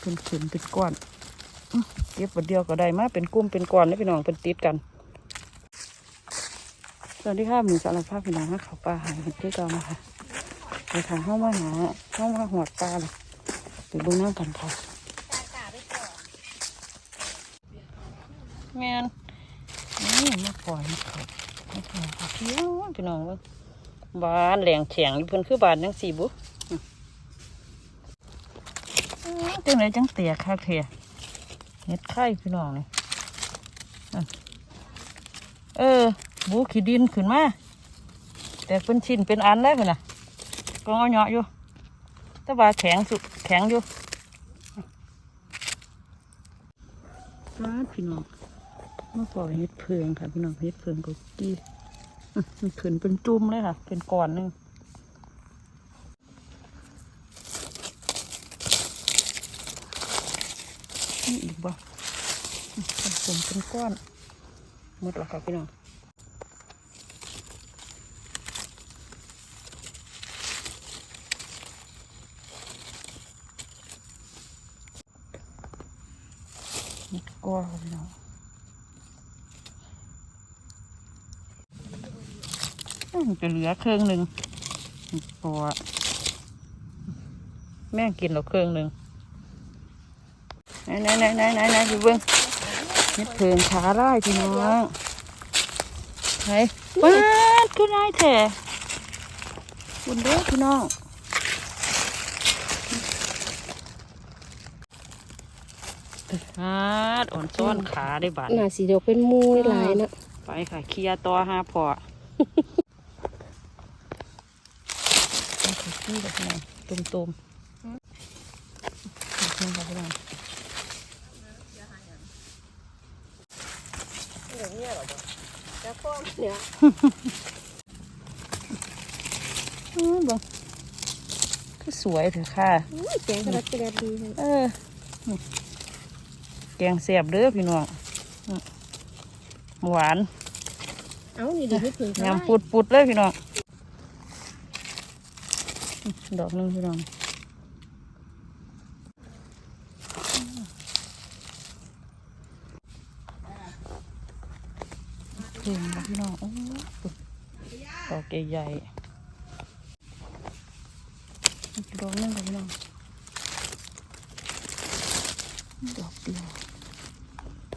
เป็นขืนเป็นก้อนอื้อเก็บวันเดียวก็ได้มาเป็นกลุ่มเป็นก้อนแล้วพี่น้องเป็นติดกันสวัสดีค่ะหมีสารภาพพี่น้องฮะเขาปลาหายกันที่เก่านะคะไปทางห้องมาหาห้องมาหวดปลาเลยไปเบุ้งน้ำกันค่ะแมนนี่มาปล่อยเขามาปล่อยเขาเที่ยวพี่น้องเว่าบ้านแหลงแข็งอยู่เพิ่นคือบานจังสี่บุอื้ออื้อ จังไหนจังเตียค่ะเทียเน็ดไข่พี่น้องนี่นั่นเออ บูขี้ดินขึ้นมา แต่เป็นชิ้นเป็นอันได้พุ่นนะก็งอเหยาะอยู่แต่ว่าแข็งสุดแข็งอยู่ฟาดพี่น้องมาปล่อยเห็ดเพืองค่ะ พี่น้องเห็ดเพืองก็กี้อื้อมันขึ้นเป็นจุ่มเลยค่ะ เป็นก้อนหนึงนี่อีกบ่ อื้อเป็นก้อนหมดแล้วค่ะพี่น้องนี่ก็พี่น้องจะเหลือเครื่องหนึ่งเพราะว่าแม่งกินเราเครื่องหนึ่งไหนไหนไหนไหนไหนไหนดูเบิ้ง นี่เพิ่งขาไล่พี่น้องไหนว้าดก็ได้แท้คุณเด้อพี่น้องฮาดอ่อนซ้อนขาได้บาดหน้าสีเดียวเป็นหมูหลายๆเนาะไปค่ะเคลียร์ตัวห้าพอไปค่ะขี้กับพี่น้องตุ่มตุ่มๆตุ่มกับพี่น้ องเนี่ยอือบ่ก็สวยเถอะค่ะอุ้ยแกงกระดัดกระดัดดีเลยเออนี่แกงเสียบเด้อพี่น้องอืมหวาน เอ้านี่ดีไม่ถึงยำปุดปุดๆเลยพี่น้องอืมดอกหนึงพี่น้องเก่งนะพี่น้องโอ้ยดอก ใหญ่ๆดอกนึงค่ะพี่น้องดอกเดียว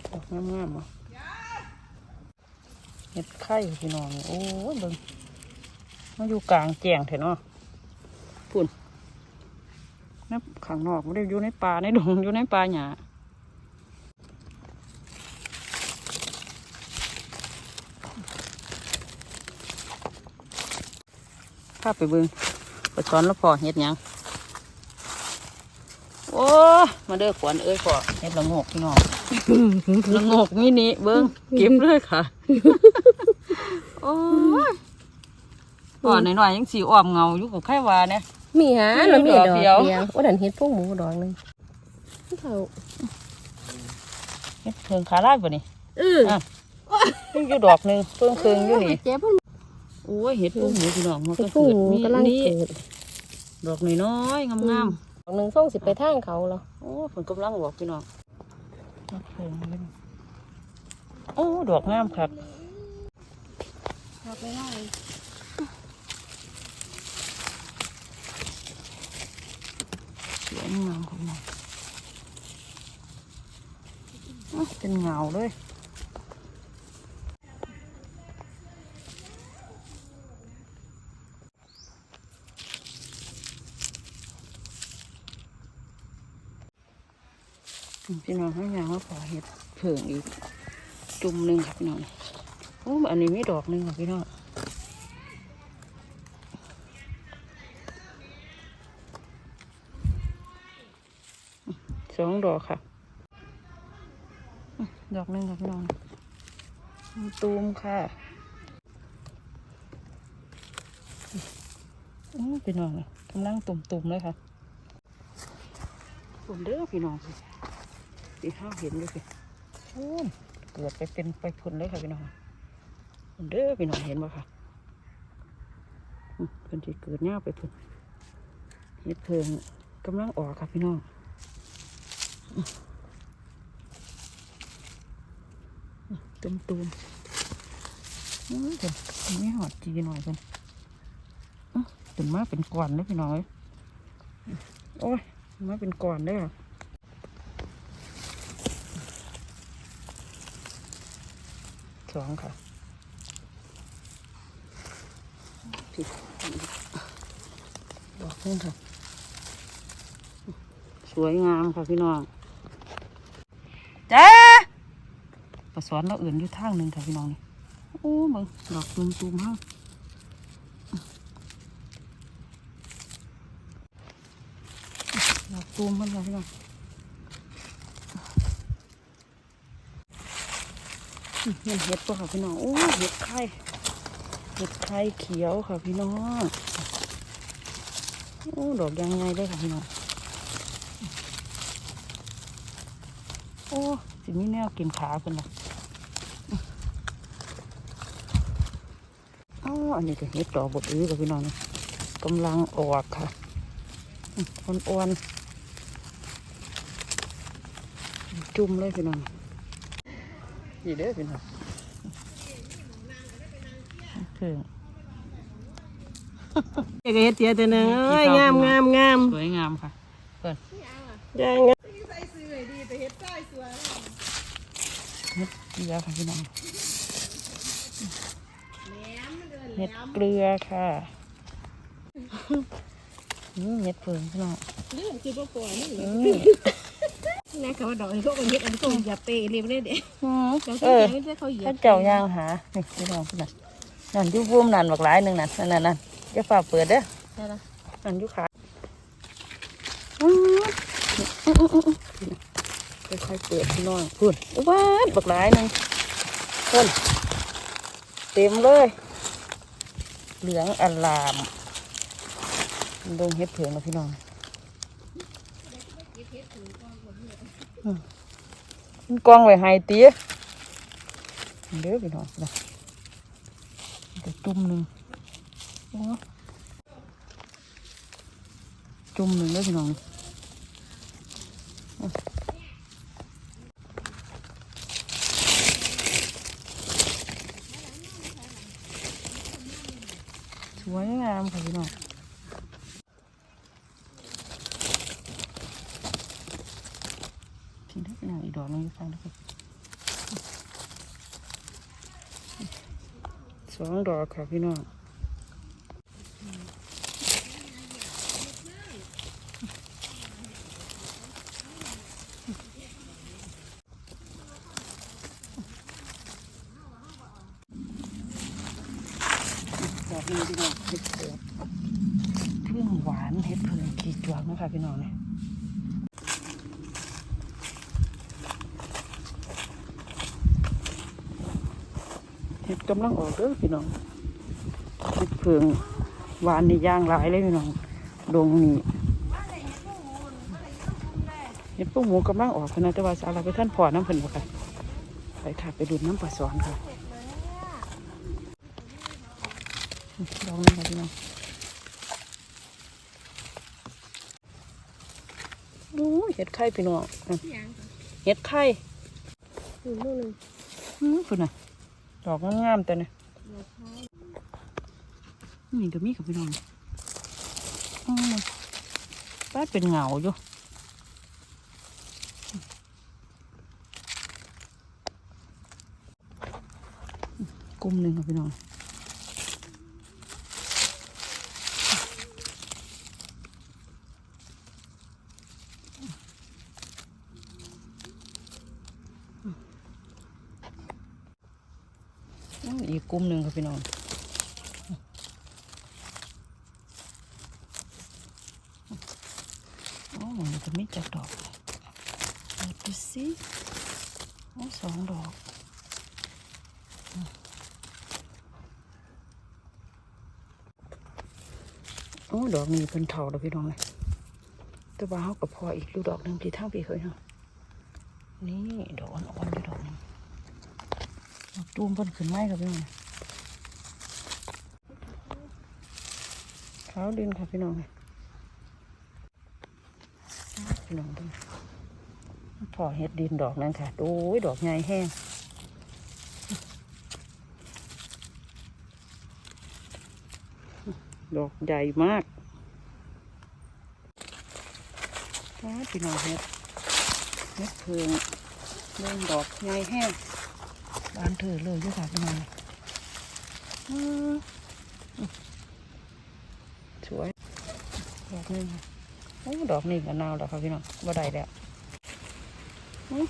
ดอกงามๆอะเห็ดไข่พี่น้อง โอ้ยเบิ่งมาอยู่กลางแจ้งเถอะเนาะพุ่นนับข้างนอกไม่ได้อยู่ในป่าในดงอยู่ในป่าหญ้า ข้าไปเบิ่งไปสอนแล้วพอเฮ็ดหยังโอ้มาเด้อขวัญเอ้ยพอเฮ็ดละโงกพี่น้องละโงกมินิเบิ่งเก็บเลยค่ะโอ้ยก่อนหน่อยๆยังสีอ้อมเงาอยู่กับไข่หวาเนี่ยมีหาแล้วมีดอกดอกเดีเดียยววว่าดันเห็ดพวกหมูดอกหนึงเขาเฮ็ดเพิงขาลาดบ่นี่เอออะยังอยู่ดอกหนึงเพิ่งเพิงอยู่นี่เจ๊บมัน โอ้ยเห็ดพวกหมูพี่น้องมันเห็ก็ดพวกเกิดหมูมีกำลังนี่เกิดดอกน้อยๆงามดอกหนึ่งส่งสิไปทางเขาเหรอๆโอ้ผลกำลังบอกพี่น้องเฮ็ดเพิงเลยโอ้ดอกงามครับดอกไม่ได้สวยงามของมันอ้าวเป็นเงาเลย พี่น้องให้ยางว่าขอเห็ดเผิงอีก จุ่มหนึ่งครับพี่น้องโอ้อันนี้ม่ดอกหนึ่งครับพี่น้องสองดอกค่ะ ดอกหนึ่งครับพี่น้องตูมค่ะอื้พี่น้องนี่กำลังตุ่มๆเลยค่ะผมเด้อพี่น้อง สีข้าวเห็นเลยสิโอ้ยเกิดไปเป็นไปพุ่นเลยค่ะพี่น้องเด้อพี่น้องเห็นบ่ค่ะเพิ่นที่เกิดเงาไปพุ่นเห็ดเพิงกำลังออกค่ะพี่น้องตุ่มตุ่มอื้อเดี๋ยวไม่หอดจีหน่อยกันตื่นมาเป็นก่อนเลยพี่น้อยโอ้ยมาเป็นก่อนได้อ สองค่ะผิดดอกนึงค่ะ สวยงามค่ะพี่น้องจ้าประสอนเราอื่นอยู่ทางหนึ่งค่ะพี่น้องนี่โอ้มึงดอกตูมตูมๆห้าดอกตูมมันค่ะพี่น้องอืม เห็นเห็ดปะค่ะพี่น้องโอ้เห็ดไข่เห็ดไข่เขียวค่ะพี่น้องโอ้ดอกยังไงได้ค่ะพี่น้องโอ้สิมีแนวกินขาเพิ่นละอ๋ออันนี้ก็เห็ดดอกบดอื้อกับพี่น้องกำลังออกค่ะอ่อนอ่อนๆจุ่มเลยพี่น้อง นี่เด้อพี่น้องถึงเฮ็ดเสียแต่นึงเอ้ยงามงามงามสวยงามค่ะเพิ่นยายงามเห็ดเกลือค่ะพี่น้องเห็ดเกลือค่ะนี่เห็ดเผืองพี่น้องเรื่องคือบ่ปล่อยนี่ อืม แน่เขาว่าดอกนี้พวกมันเฮ็ดอันส่งอย่าเปย์เรียบเลยเด้อืมเจ้าเอที่อแกไม่ได้เขาเหยียบถ้าเจ้ายางหานี่พี่น้องพี่น้องนั่นอยูบูมนั่นบักหลายหนึ่งนั่นนั่นนั่นนั่นจะฝ่าเปิดเด้อได้ละนั่นอยูขาอืมค่อยๆเปิดพี่น้องพุ่นว้าดบักหลายหนึ่งพุ่นเต็มเลย เหลืองอลามดงเห็ดเผืองนะพี่น้อง อืมมันกองไว้ให้เตี้ยเด้อพี่น้องนะเดี๋ยวจุ่มหนึ่งโอ้จุ่มหนึ่งเด้อพี่น้องอืมสวยงามค่ะพี่น้อง พี่น้องพี่น้องอีกดอกหนึงอยู่ฟังนะครับสองดอกค่ะพี่น้องดอกนี้พี่น้องเห็ดเผือกเครื่องหวานเห็ดเผือกขีดจวงนะคะพี่น้องเนี่ยเห็ด กำลังออกเด้อพี่น้องเห็ดเผืองหวานนี่ย่างหลายเลยพี่น้องดงนี่เห็ดพวกหมูกำลังออกพะนะแต่ว่าสาเราไปท่านพอน้ำเพิ่นบ่ค่ะไปค่ะไปดูดน้ำปลาสอนค่ะลองนี่ค่ะพี่น้องดูเห็ดไข่พี่น้องอะเห็ดไข่อืมนู่นนึงอืมคุณน่ะ ดอกงามๆแต่เนี่ยนี่ก็มีกับพี่น้องป้าดเป็นเหงาอยู่กลุ่มหนึ่งกับพี่น้อง อีกกลุ่มหนึ่งครับพี่น้องโอ้มันจะไม่จัดดอกดูสิโอ้สองดอกอืมโอ้ดอกนี้เป็นเถาแล้วพี่น้องเลยแต่ว่าเขากับพออีกดูดอกหนึ่งที่ทางพี่เคยเนาะนี่ดอกอ่อนๆอยู่ดอกหนึง ดอกตูมเพิ่นขึ้นไม้ครับพี่น้องขาวดินค่ะพี่น้องพี่น้องดูพอเฮ็ดดินดอกนั้นค่ะดูยดอกใหญ่แห้งดอกใหญ่มากพี่น้องเฮ็ดเฮ็ดเพิงเรื่องดอกใหญ่แห้ง บานเถือเลยยค่ะพี่น้องอืมสวย ดอกนึงโอ้ดอกนี้ก็นาวแล้วค่ะพี่น้องบ่ได้แล้ว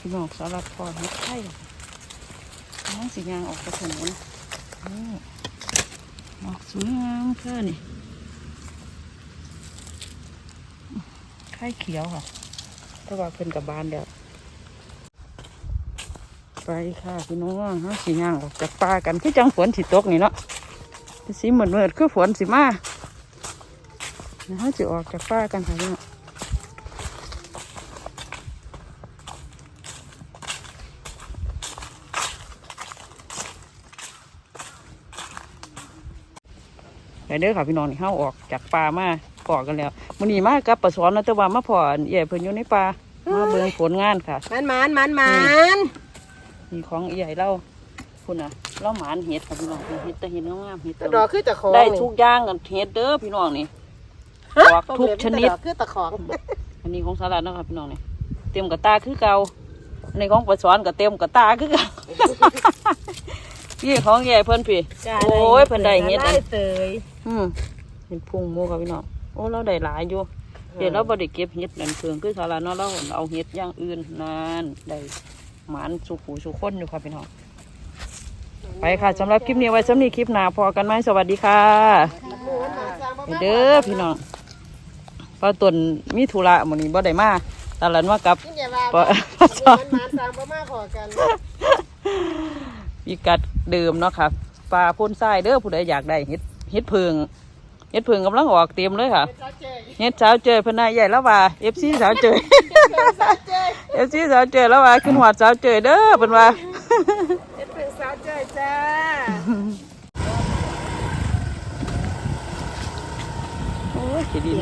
พี่น้องสารัดพอดไข่น้องสียางออกกระถนนโอ้ดอกสวยงามเพื่อนี่ไข่เขียวค่ะ แต่ว่าเพิ่นกับบานแล้ว ไปค่ะพี่น้องน้องสีย่างออกจากป่ากันคือจังฝนสิตกนี่เนาะสีเหมือนเมือดคือฝนสิมาเดี๋ยวเขาจะออกจากป้ากันค่ะพี่น้องไปเด้อค่ะพี่น้องนี่เขาออกจากป่ามาปอกกันแล้วมันนี้มากับปลาสอนนะแต่ว่ามาพออันเอี่ยเพิ่นอยู่ในป่ามาเบิ่งผลงานค่ะมันมันมันมัน ของเอี่ยเราคุณน่ะเราหมานเห็ดค่ะพี่น้องเห็ดแต่เห็ดงามๆเห็ดดอกคือตะของได้ทุกอย่างกันเห็ดเด้อพี่น้องนี่ออกทุกชนิดดอกคือตะของ อันนี้ของสารัดนะครับพี่น้องนี่เต็มกระตาคือเก่าอันนี้ของปลาสอนกับเต็มกระตาคือเก่าพี่ของใหญ่เพิ่นพี่โอ้ยเพิ่นได้เฮ็ดอันได้เตยอืมเห็นพุงหมูครับพี่น้องโอ้เราได้หลายอยู่เดี๋ยวเราบ่ได้เก็บเห็ดนั่นเพิ่งคือสารัดเนาะเราเอาเห็ดอย่างอื่นนานได้ หมานสุขูสุคนอยู่ครับพี่น้องไปค่ะสำหรับคลิปนี้ไว้สำหรับคลิปหน้าพอกันไหมสวัสดีค่ะไปเด้อพี่น้องเพราะตนมีธุระหมื้นี้บ่ได้มาตาลันว่ากับนี่อย่าว่าปะมันมันสามบ่มาขอกันพิกัดเดิมเนาะค่ะปลาพ่นทรายเด้อผู้ใดอยากได้เฮ็ดเฮ็ดเพิงเฮ็ดเพิงกำลังออกเต็มเลยค่ะเฮ็ดสาวเจยเพนนายใหญ่แล้วว่า FC สาวเจย FC สาวเจยแล้วว่าขึ้นหอดสาวเจยเด้อเพิ่นว่าเฮ็ดเป็นสาวเจ้ยจ้าโอ้ยสิดี